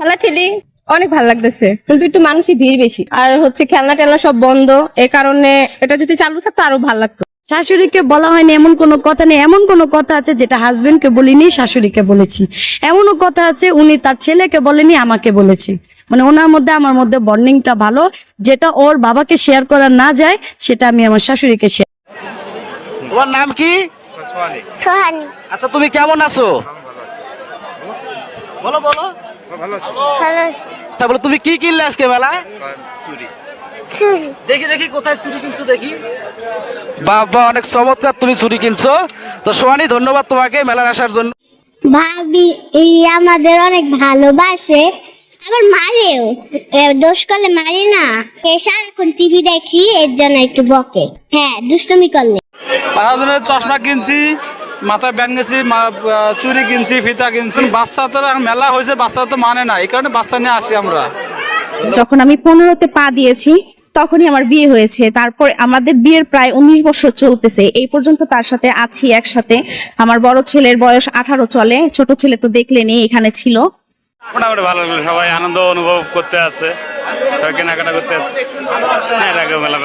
খেলা ঠেলি অনেক ভালো লাগতেছে কিন্তু একটু মানুষই ভিড় বেশি। আর হচ্ছে খেলনা টেলনা সব বন্ধ এ কারণে এটা যদি চালু থাকতো আরও ভালো লাগতো। শাশুড়িকে বলা হয়নি এমন কোনো কথা নেই এমন কোনো কথা আছে যেটা হাজবেন্ডকে বলিনি শাশুড়িকে বলেছি। এমনও কথা আছে উনি তার ছেলেকে বলেনি আমাকে বলেছি। মানে ওনার মধ্যে আমার মধ্যে বন্ডিংটা ভালো যেটা ওর বাবাকে শেয়ার করা না যায় সেটা আমি আমার শাশুড়িকে শেয়ার তোমার নাম কি? সোহানি। আচ্ছা তুমি কেমন আছো? বলো বলো। তারপরে তুমি কি কিনলে আজকে মেলা? দেখি দেখি কোথায় ছুরি কিনছো দেখি। বাবা অনেক চমৎকার তুমি ছুরি কিনছো। তো সোহানি ধন্যবাদ তোমাকে মেলার আসার জন্য। ভাবি আমাদের অনেক ভালোবাসে। আবার মারেও। দোষ করলে মারে না। সারাক্ষণ টিভি দেখি এর জন্য একটু বকে। হ্যাঁ দুষ্টমি করলে। চশমা কিনছি। মাথায় ব্যাগ গেছি চুরি কিনছি ফিতা কিনছি। বাচ্চা তো মেলা হয়েছে বাচ্চা তো মানে না এই কারণে বাচ্চা নিয়ে আসি আমরা। যখন আমি পনেরোতে পা দিয়েছি তখনই আমার বিয়ে হয়েছে। তারপর আমাদের বিয়ের প্রায় উনিশ বছর চলতেছে। এই পর্যন্ত তার সাথে আছি একসাথে। আমার বড় ছেলের বয়স আঠারো চলে। ছোট ছেলে তো দেখলেনি এখানে ছিল। মোটামুটি ভালো লাগল সবাই আনন্দ অনুভব করতে আছে। কেনাকাটা করতে আছে। হ্যাঁ মেলা